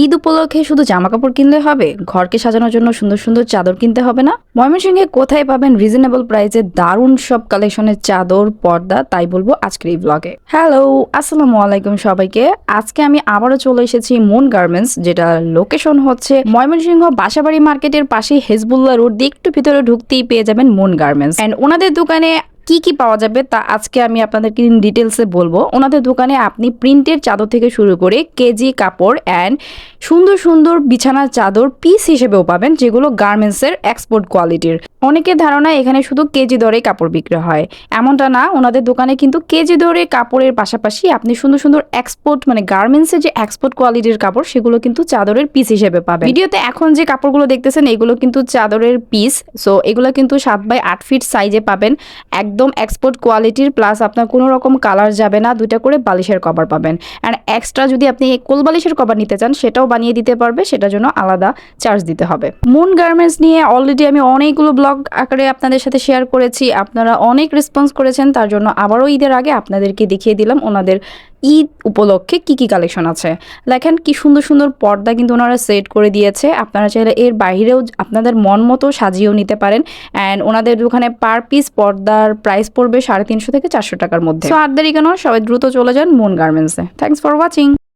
ঈদ উপলক্ষে শুধু জামা কাপড় কিনলে হবে? ঘরকে সাজানোর জন্য সুন্দর সুন্দর চাদর কিনতে হবে না? ময়মনসিংহে কোথায় পাবেন রিজনেবল প্রাইসে দারুণ সব কালেকশনের চাদর, পর্দা? তাই বলব আজকের এই ব্লগে হ্যালো আসসালামু আলাইকুম সবাইকে। আজকে আমি আবারও চলে এসেছি মুন গার্মেন্টস যেটা লোকেশন হচ্ছে ময়মনসিংহ বাসাবাড়ি মার্কেটের পাশে হেজবুল্লাহ রোড দিয়ে একটু ভিতরে ঢুকতেই পেয়ে যাবেন মুন গার্মেন্টস অ্যান্ড ওনাদের দোকানে কি কি পাওয়া যাবে তা আজকে আমি আপনাদেরকে ডিটেলসে বলব। ওনাদের দোকানে আপনি প্রিন্টের চাদর থেকে শুরু করে কেজি কাপড় অ্যান্ড সুন্দর সুন্দর বিছানার চাদর পিস হিসেবেও পাবেন, যেগুলো গার্মেন্টসের এক্সপোর্ট কোয়ালিটির অনেকের ধারণা এখানে শুধু কেজি দরে কাপড় বিক্রি হয়। এমনটা না, ওনাদের দোকানে কিন্তু কেজি দরে কাপড়ের পাশাপাশি আপনি সুন্দর সুন্দর এক্সপোর্ট মানে গার্মেন্টসের যে এক্সপোর্ট কোয়ালিটির কাপড়, সেগুলো কিন্তু চাদরের পিস হিসেবে পাবেন। ভিডিওতে এখন যে কাপড়গুলো দেখতেছেন, এগুলো কিন্তু চাদরের পিস সো এগুলো কিন্তু সাত বাই আট ফিট সাইজে পাবেন। একদম এক্সপোর্ট কোয়ালিটির প্লাস আপনার কোনো রকম কালার যাবে না, দুইটা করে বালিশের কভার পাবেন। অ্যান্ড এক্সট্রা যদি আপনি কোল বালিশের কভার নিতে চান, সেটাও বানিয়ে দিতে পারবে, সেটার জন্য আলাদা চার্জ দিতে হবে। মুন গার্মেন্টস নিয়ে অলরেডি আমি অনেকগুলো ব্লগ আকারে আপনাদের সাথে শেয়ার করেছি। আপনারা অনেক রেসপন্স করেছেন, তার জন্য আবারও ঈদের আগে আপনাদেরকে দেখিয়ে দিলাম ওনাদের ঈদ উপলক্ষে কি কি কালেকশন আছে? দেখেন কি সুন্দর সুন্দর পর্দা কিন্তু ওনারা সেট করে দিয়েছে। আপনারা চাইলে এর বাইরেও আপনাদের মন মতো সাজিয়েও নিতে পারেন। অ্যান্ড ওনাদের দোকানে পার পিস পর্দার প্রাইস পড়বে সাড়ে তিনশো থেকে চারশো টাকার মধ্যে। সো আর দেরি কেন, সবাই দ্রুত চলে যান মন গার্মেন্টসে থ্যাংকস ফর ওয়াচিং